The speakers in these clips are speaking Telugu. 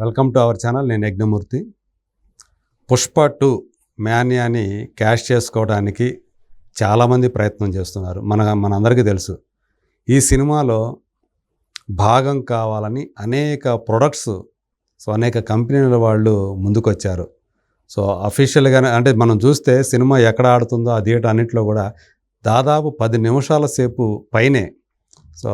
వెల్కమ్ టు అవర్ ఛానల్ నేను యజ్ఞమూర్తి. పుష్ప టూ మ్యాన్యాని క్యాష్ చేసుకోవడానికి చాలామంది ప్రయత్నం చేస్తున్నారు. మన మనందరికీ తెలుసు. ఈ సినిమాలో భాగం కావాలని అనేక ప్రొడక్ట్స్ సో అనేక కంపెనీల వాళ్ళు ముందుకొచ్చారు. సో అఫీషియల్గానే అంటే మనం చూస్తే సినిమా ఎక్కడ ఆడుతుందో ఆ థియేటర్ అన్నింటిలో కూడా దాదాపు పది నిమిషాల సేపు పైనే సో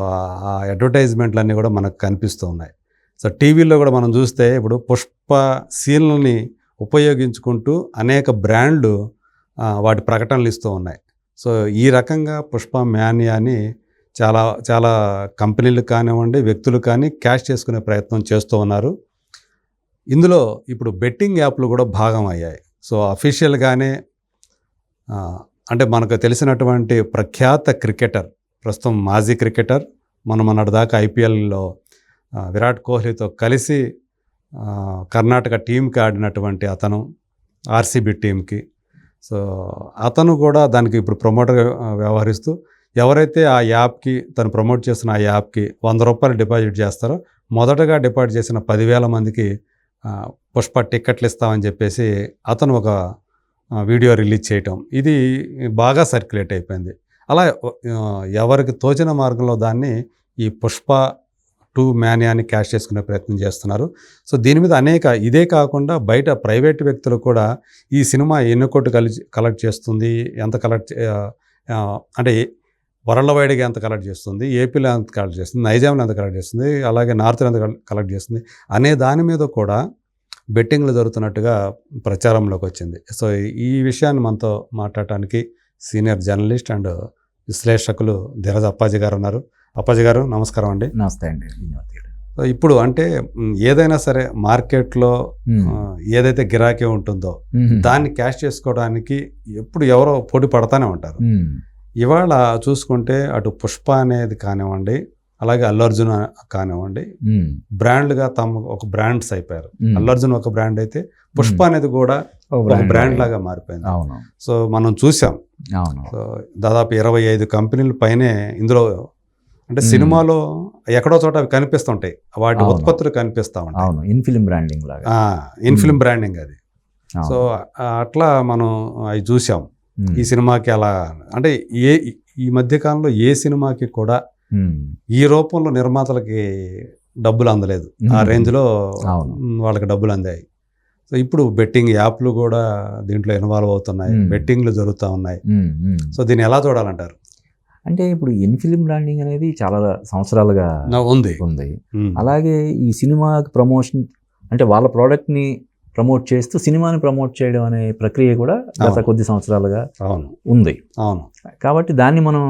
ఆ అడ్వర్టైజ్మెంట్లన్నీ కూడా మనకు కనిపిస్తూ ఉన్నాయి. సో టీవీలో కూడా మనం చూస్తే ఇప్పుడు పుష్ప సీన్లని ఉపయోగించుకుంటూ అనేక బ్రాండ్లు వాటి ప్రకటనలు ఇస్తూ ఉన్నాయి. సో ఈ రకంగా పుష్ప మ్యానియాని చాలా చాలా కంపెనీలు కానివ్వండి వ్యక్తులు కానీ క్యాష్ చేసుకునే ప్రయత్నం చేస్తూ ఉన్నారు. ఇందులో ఇప్పుడు బెట్టింగ్ యాప్లు కూడా భాగం అయ్యాయి. సో అఫీషియల్గానే అంటే మనకు తెలిసినటువంటి ప్రఖ్యాత క్రికెటర్ ప్రస్తుతం మాజీ క్రికెటర్ మనం మొన్నటిదాకా ఐపీఎల్లో విరాట్ కోహ్లీతో కలిసి కర్ణాటక టీంకి ఆడినటువంటి అతను ఆర్సీబీ టీంకి. సో అతను కూడా దానికి ఇప్పుడు ప్రమోటర్ వ్యవహరిస్తూ ఎవరైతే ఆ యాప్కి తను ప్రమోట్ చేసిన ఆ యాప్కి వంద రూపాయలు డిపాజిట్ చేస్తారో మొదటగా డిపాజిట్ చేసిన పదివేల మందికి పుష్ప టిక్కెట్లు ఇస్తామని చెప్పేసి అతను ఒక వీడియో రిలీజ్ చేయటం. ఇది బాగా సర్క్యులేట్ అయిపోయింది. అలా ఎవరికి తోచిన మార్గంలో దాన్ని ఈ పుష్ప టూ మ్యాన్యాన్ని క్యాష్ చేసుకునే ప్రయత్నం చేస్తున్నారు. సో దీని మీద అనేక ఇదే కాకుండా బయట ప్రైవేట్ వ్యక్తులు కూడా ఈ సినిమా ఎన్ని కోట్లు కలిసి కలెక్ట్ చేస్తుంది ఎంత కలెక్ట్ చే- అంటే వరల్డ్ వైడ్గా ఎంత కలెక్ట్ చేస్తుంది ఏపీలో ఎంత కలెక్ట్ చేస్తుంది నైజాంలో ఎంత కలెక్ట్ చేస్తుంది అలాగే నార్త్లో ఎంత కలెక్ట్ చేస్తుంది అనే దాని మీద కూడా బెట్టింగ్లు జరుగుతున్నట్టుగా ప్రచారంలోకి వచ్చింది. సో ఈ విషయాన్ని మనతో మాట్లాడటానికి సీనియర్ జర్నలిస్ట్ అండ్ విశ్లేషకులు ధీరజ్ అప్పాజీ గారు ఉన్నారు. అప్పాజీ గారు నమస్కారం అండి. నమస్తే అండి ఇప్పుడు అంటే ఏదైనా సరే మార్కెట్లో ఏదైతే గిరాకీ ఉంటుందో. దాన్ని క్యాష్ చేసుకోవడానికి ఎప్పుడు ఎవరో పోటీ పడతానే ఉంటారు. ఇవాళ చూసుకుంటే అటు పుష్ప అనేది కానివ్వండి అలాగే అల్లు అర్జున్ కానివ్వండి. బ్రాండ్గా తమ ఒక బ్రాండ్స్ అయిపోయారు. మ్మ్. అల్లు అర్జున్ ఒక బ్రాండ్ అయితే పుష్ప అనేది కూడా ఒక బ్రాండ్. లాగా మారిపోయింది. సో మనం చూసాం. సో దాదాపు ఇరవై ఐదు కంపెనీల పైనే ఇందులో అంటే. సినిమాలో ఎక్కడో చోట అవి కనిపిస్తుంటాయి వాటి. ఉత్పత్తులు కనిపిస్తూ ఉంటాయి అవును ఇన్ ఫిలిం బ్రాండింగ్ లాగా ఇన్ఫిలిం మ్మ్. బ్రాండింగ్ అది. సో అట్లా మనం అవి చూసాం. ఈ సినిమాకి అలా అంటే ఏ ఈ మధ్యకాలంలో ఏ సినిమాకి కూడా. ఈ రూపంలో నిర్మాతలకి డబ్బులు అందలేదు ఆ. రేంజ్లో వాళ్ళకి డబ్బులు అందాయి సో ఇప్పుడు బెట్టింగ్ యాప్లు కూడా దీంట్లో ఇన్వాల్వ్ అవుతున్నాయి. బెట్టింగ్లు జరుగుతూ ఉన్నాయి. సో దీన్ని ఎలా చూడాలంటారు అంటే ఇప్పుడు ఇన్ ఫిలిం బ్రాండింగ్ అనేది చాలా సంవత్సరాలుగా ఉంది ఉంది. అలాగే ఈ సినిమాకి ప్రమోషన్ అంటే వాళ్ళ ప్రోడక్ట్ని ప్రమోట్ చేస్తూ సినిమాని ప్రమోట్ చేయడం అనే ప్రక్రియ కూడా గత. కొద్ది సంవత్సరాలుగా అవును ఉంది అవును కాబట్టి దాన్ని మనం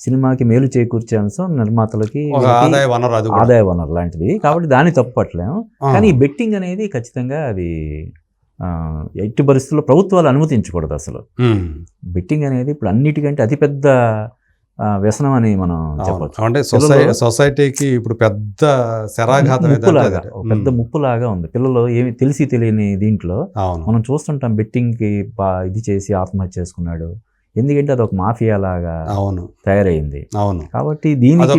సినిమాకి మేలు చేకూర్చే అంశం నిర్మాతలకి ఆదాయ వనరు. ఆదాయ వనరు లాంటిది కాబట్టి దాన్ని తప్పుపట్టలేము ఆ. కానీ ఈ బెట్టింగ్ అనేది ఖచ్చితంగా అది ఎట్టి పరిస్థితుల్లో ప్రభుత్వాలు అనుమతించకూడదు అసలు. బెట్టింగ్ అనేది ఇప్పుడు అన్నిటికంటే అతిపెద్ద వ్యసనం అని మనం. చెప్పొచ్చు. అంటే సొసైటీకి ఇప్పుడు పెద్ద శరాఘాతం ముప్పులాగా పెద్ద. ముప్పులాగా ఉంది. పిల్లలు ఏమి తెలిసి తెలియని దీంట్లో మనం చూస్తుంటాం బెట్టింగ్కి బా ఇది చేసి ఆత్మహత్య చేసుకున్నాడు. ఎందుకంటే అది ఒక మాఫియా లాగా అవును. తయారైంది. అవును. కాబట్టి దీనికి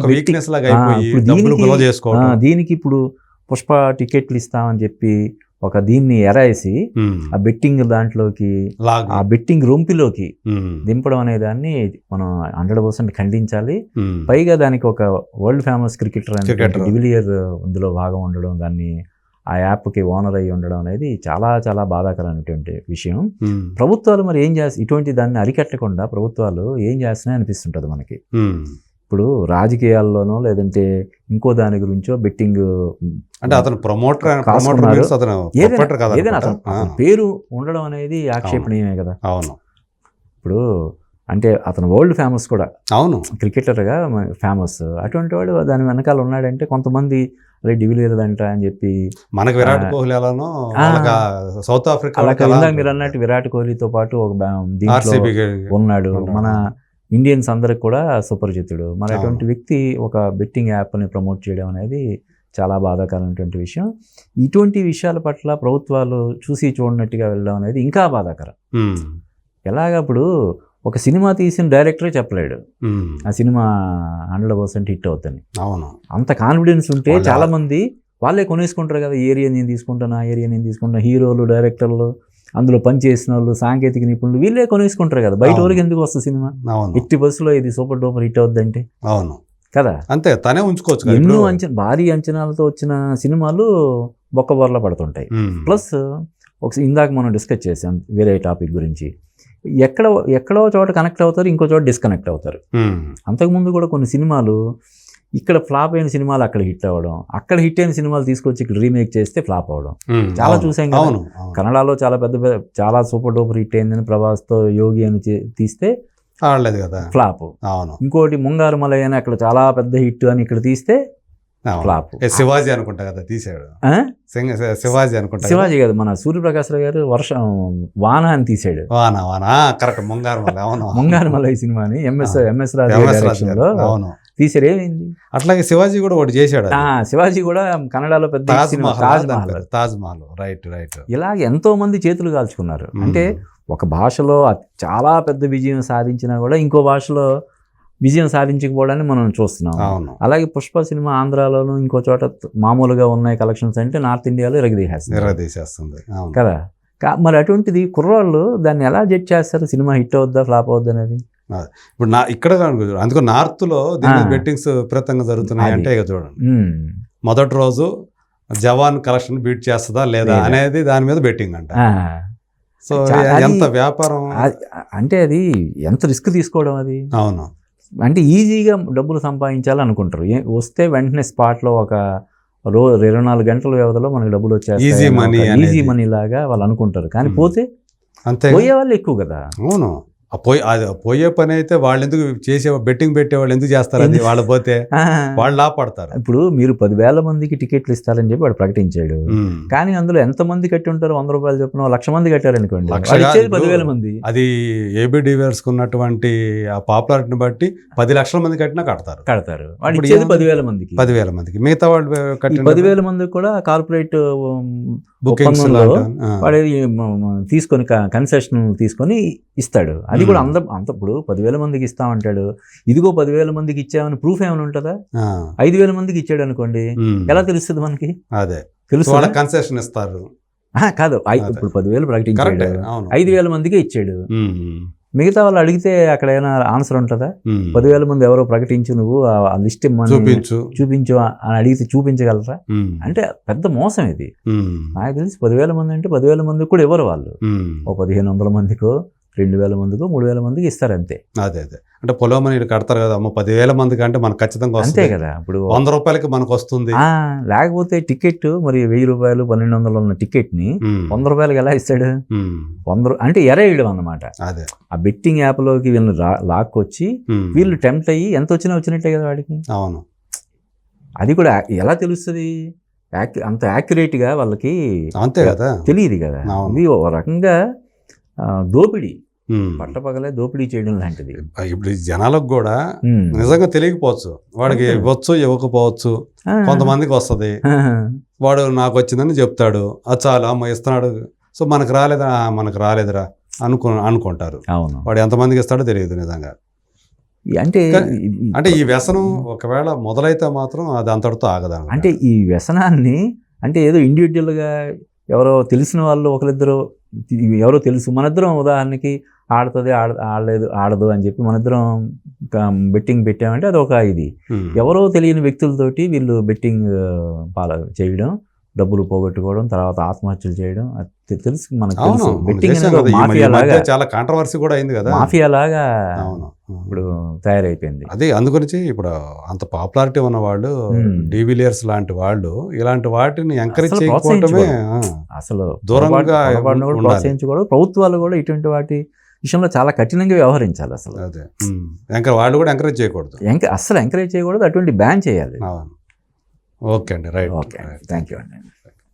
దీనికి ఇప్పుడు పుష్ప టికెట్లు ఇస్తామని చెప్పి ఒక దీన్ని ఎరాయిసి మ్. ఆ బెట్టింగ్ దాంట్లోకి ఆ బెట్టింగ్ రొంపిలోకి. దింపడం అనే దాన్ని మనం హండ్రెడ్ పర్సెంట్ ఖండించాలి. పైగా దానికి ఒక వరల్డ్ ఫేమస్ క్రికెటర్. డివిలియర్ ఇందులో భాగం ఉండడం దాన్ని ఆ యాప్కి ఓనర్ అయ్యి ఉండడం అనేది చాలా చాలా బాధాకరమైనటువంటి విషయం. ప్రభుత్వాలు మరి ఏం చేస్తాయి ఇటువంటి దాన్ని అరికట్టకుండా ప్రభుత్వాలు ఏం చేస్తున్నాయి అనిపిస్తుంటుంది మనకి. ఇప్పుడు రాజకీయాల్లోనో లేదంటే ఇంకో దాని గురించో బెట్టింగ్ అంటే అతను ప్రమోటర్ ఏదైనా అతను పేరు ఉండడం అనేది ఆక్షేపణీయమే కదా. అవును. ఇప్పుడు అంటే అతను వరల్డ్ ఫేమస్ కూడా. అవును. క్రికెటర్గా ఫేమస్ అటువంటి వాడు దాని వెనకాల ఉన్నాడంటే కొంతమంది అదే డివిలియర్ అంట అని చెప్పి మనకి విరాట్. కోహ్లీ సౌత్ ఆఫ్రికా అలా మీరు అన్నట్టు విరాట్ కోహ్లీతో పాటు ఒక దీంట్లో ఉన్నాడు. మన ఇండియన్స్ అందరికి కూడా సుపరిచితుడు మరి అవును. అటువంటి వ్యక్తి ఒక బెట్టింగ్ యాప్ని ప్రమోట్ చేయడం అనేది చాలా బాధాకరమైనటువంటి విషయం. ఇటువంటి విషయాల పట్ల ప్రభుత్వాలు చూసి చూడనట్టుగా వెళ్ళడం అనేది ఇంకా బాధాకరం. ఎలాగ ఇప్పుడు ఒక సినిమా తీసిన డైరెక్టరే చెప్పలేడు. ఆ సినిమా హండ్రెడ్ పర్సెంట్ హిట్ అవుతుంది అవును. అంత కాన్ఫిడెన్స్ ఉంటే వాళ్ళ- చాలా మంది వాళ్ళే కొనేసుకుంటారు కదా ఏరియా నేను తీసుకుంటాను ఆ ఏరియా నేను తీసుకుంటాను హీరోలు డైరెక్టర్లు అందులో పనిచేసిన వాళ్ళు సాంకేతిక నిపుణులు వీళ్ళే కొనేసుకుంటారు కదా. బయట. వరకు ఎందుకు వస్తుంది సినిమా? ఎట్టి బస్సులో ఇది సూపర్ డూపర్ హిట్ అవుద్దంటే. అవును. కదా? అంతే తనే ఉంచుకోవచ్చు ఎన్నో. అంచనా భారీ అంచనాలతో వచ్చిన సినిమాలు బొక్కబొరల పడుతుంటాయి. ఉమ్. ప్లస్ ఒకసారి ఇందాక మనం డిస్కస్ చేసాం వేరే టాపిక్ గురించి. ఎక్కడ ఎక్కడో చోట కనెక్ట్ అవుతారు ఇంకో చోట డిస్కనెక్ట్ అవుతారు. అంతకుముందు కూడా కొన్ని సినిమాలు ఇక్కడ ఫ్లాప్ అయిన సినిమాలు అక్కడ హిట్ అవ్వడం అక్కడ హిట్ అయిన సినిమాలు తీసుకొచ్చి ఇక్కడ రీమేక్ చేస్తే ఫ్లాప్ అవ్వడం. చాలా. చూసాం కదా. అవును. కన్నడలో చాలా పెద్ద పెద్ద- చాలా సూపర్ డూపర్ హిట్ అయిందని ప్రభాస్తో యోగి అని తీస్తే ఆడలేదు కదా ఫ్లాప్ అవును ఇంకోటి ముంగారు మలై అని అక్కడ చాలా పెద్ద హిట్ అని ఇక్కడ తీస్తే. ఫ్లాప్ శివాజీ అనుకుంటా కదా తీసాడు శివాజీ అనుకుంటా. శివాజీ కాదు మన సూర్యప్రకాశ్ రావు గారు వర్షం వాన అని తీసాడు వానా వానా కరెక్ట్ ముంగారు మళ్ళీ అవును ముంగారు మలై సినిమాని ఎంఎస్. ఎంఎస్ రాజు అవును ఏమైంది అట్లాగే శివాజీ కూడా ఒకటి చేశాడు శివాజీ కూడా కన్నడలో పెద్ద Taj cinema Mahal right right ఇలా ఎంతో మంది చేతులు కాల్చుకున్నారు. అంటే ఒక భాషలో చాలా పెద్ద విజయం సాధించినా కూడా ఇంకో భాషలో విజయం సాధించకపోవడాన్ని మనం చూస్తున్నాం. అవును. అలాగే పుష్ప సినిమా ఆంధ్రాలోను ఇంకో చోట మామూలుగా ఉన్నాయి కలెక్షన్స్ అంటే నార్త్ ఇండియాలో అవును. కదా? మరి అటువంటిది కుర్రాళ్ళు దాన్ని ఎలా జడ్జ్ చేస్తారు? సినిమా హిట్ అవుద్దా ఫ్లాప్ అవుద్దా అనేది? ఇప్పుడు నా ఇక్కడ అందుకు నార్త్లో దీని. బెట్టింగ్స్ విపరీతంగా జరుగుతున్నాయి. అంటే ఇక చూడండి. మొదటి రోజు జవాన్ కలెక్షన్ బీట్ చేస్తుందా లేదా. అనేది దాని మీద బెట్టింగ్ అంట. సో ఎంత వ్యాపారం అంటే అది ఎంత రిస్క్ తీసుకోవడం అది అవును అంటే ఈజీగా డబ్బులు సంపాదించాలనుకుంటారు ఏ- వస్తే వెంటనే స్పాట్లో ఒక రో ఇరవై నాలుగు గంటల వ్యవధిలో మనకి డబ్బులు వచ్చేస్తాయి Easy money ఈజీ. మనీ లాగా వాళ్ళు అనుకుంటారు కానీ. పోతే అంతే పోయే వాళ్ళు ఎక్కువ కదా అవును పోయి అది పోయే పని అయితే వాళ్ళు ఎందుకు చేసే బెట్టింగ్ పెట్టే వాళ్ళు ఎందుకు చేస్తారు అది? వాళ్ళు పోతే. వాళ్ళు లాభపడతారు ఇప్పుడు మీరు పదివేల మందికి టికెట్లు ఇస్తారని చెప్పి వాడు ప్రకటించాడు. కానీ అందులో ఎంత మంది కట్టి ఉంటారు వంద రూపాయలు చెప్పిన లక్ష మంది కట్టారు అనుకోండి లక్ష వాళ్ళు ఇచ్చేది కాదు. పదివేల మంది అది ఏబి డివేర్స్ ఉన్నటువంటి ఆ పాపులారిటీని బట్టి పది లక్షల మంది కట్టినా కడతారు కడతారు వాడు ఇప్పుడు? పదివేల మందికి పదివేల మందికి మిగతా వాళ్ళు కట్టిన పదివేల మందికి కూడా కార్పొరేట్ బుకింగ్స్. వాడు తీసుకొని కన్సెషన్ తీసుకొని ఇస్తాడు అది కూడా Hmm. అంత ఇప్పుడు పదివేల మందికి ఇస్తామంటాడు. ఇదిగో పదివేల మందికి ఇచ్చామని ప్రూఫ్ ఏమైనా ఉంటుందా. ఐదు వేల మందికి ఇచ్చాడు అనుకోండి. ఎలా తెలుస్తుంది మనకి? అదే. తెలుసు కన్సెషన్ ఇస్తారు. కాదు. అదే. ఇప్పుడు పదివేలు ప్రకటించాడు. ఐదు వేల మందికి ఇచ్చాడు. మిగతా వాళ్ళు అడిగితే అక్కడ ఏమైనా ఆన్సర్ ఉంటుందా. పదివేల మంది ఎవరో ప్రకటించు నువ్వు ఆ లిస్ట్ చూపించు. చూపించు అని అడిగితే చూపించగలరా? అంటే పెద్ద మోసం ఇది. నాకు తెలిసి పదివేల మంది అంటే పదివేల మందికి కూడా ఇవ్వరు వాళ్ళు. ఓ పదిహేను వందల మందికో రెండు వేల మందికో మూడు వేల మందికి ఇస్తారు అంతే. అదే అదే. అంటే పొలం నీళ్ళు కడతారు కదా అమ్మ పదివేల మందికి అంటే మనకు ఖచ్చితంగా అంతే కదా ఇప్పుడు వంద రూపాయలకి మనకు వస్తుంది. లేకపోతే టికెట్ మరి వెయ్యి రూపాయలు పన్నెండు వందలు ఉన్న టికెట్ని వంద రూపాయలకి ఎలా ఇస్తాడు? వంద అంటే ఎరేయడం అన్నమాట. అదే. ఆ బెట్టింగ్ యాప్లోకి వీళ్ళని లాక్కొచ్చి వీళ్ళు టెంప్ట్ అయ్యి ఎంత వచ్చినా వచ్చినట్టే కదా వాడికి. అవును. అది కూడా ఎలా తెలుస్తుంది? అంత యాక్యురేట్గా వాళ్ళకి అంతే కదా. తెలియదు కదా. ఇది ఒక రకంగా దోపిడీ. పట్టపగలే దోపిడీ చేయడం లాంటిది. ఇప్పుడు జనాలకు కూడా. నిజంగా తెలియకపోవచ్చు. వాడికి. ఇవ్వచ్చు ఇవ్వకపోవచ్చు. కొంతమందికి వస్తుంది. వాడు నాకు వచ్చిందని చెప్తాడు. అది చాలు అమ్మ ఇస్తున్నాడు. సో మనకు రాలేదా? "ఆ, మనకు రాలేదురా అనుకో అనుకుంటారు. అవును. వాడు ఎంతమందికి ఇస్తాడో తెలియదు నిజంగా. అంటే అంటే ఈ వ్యసనం ఒకవేళ మొదలైతే మాత్రం అది అంతటితో ఆగదు అంటే ఈ వ్యసనాన్ని అంటే ఏదో ఇండివిజువల్గా ఎవరో తెలిసిన వాళ్ళు ఒకరిద్దరు ఎవరో తెలుసు. మనిద్దరం ఉదాహరణకి ఆడుతుంది ఆడ ఆడలేదు ఆడదు అని చెప్పి మనిద్దరం బెట్టింగ్ పెట్టామంటే అది ఒక ఇది ఎవరో తెలియని వ్యక్తులతోటి వీళ్ళు బెట్టింగ్ పాల చేయడం డబ్బులు పోగొట్టుకోవడం తర్వాత ఆత్మహత్యలు చేయడం తెలుసు మనకు తెలుసు. మనం బెట్టింగ్ అనేది మాఫియా లాగా చాలా కాంట్రవర్సీ కూడా అయింది కదా. మాఫియా లాగా అవును. ఇప్పుడు తయారైపోయింది. అదే అందుగురించి ఇప్పుడు అంత పాపులారిటీ ఉన్న వాళ్ళు. డివిలియర్స్ లాంటి వాళ్ళు ఇలాంటి వాటిని ఎంకరేజ్ అసలు చేయకపోవటమే అసలు దూరంగా. ప్రోత్సహించకూడదు ప్రభుత్వాలు కూడా ఇటువంటి వాటి విషయంలో చాలా కఠినంగా వ్యవహరించాలి అసలు. అదే. వాళ్ళు కూడా ఎంకరేజ్ చేయకూడదు. ఎంక అస్సలు ఎంకరేజ్ చేయకూడదు అటువంటి బ్యాన్ చేయాలి. ఓకే అండి రైట్. ఓకే థ్యాంక్ యూ అండి.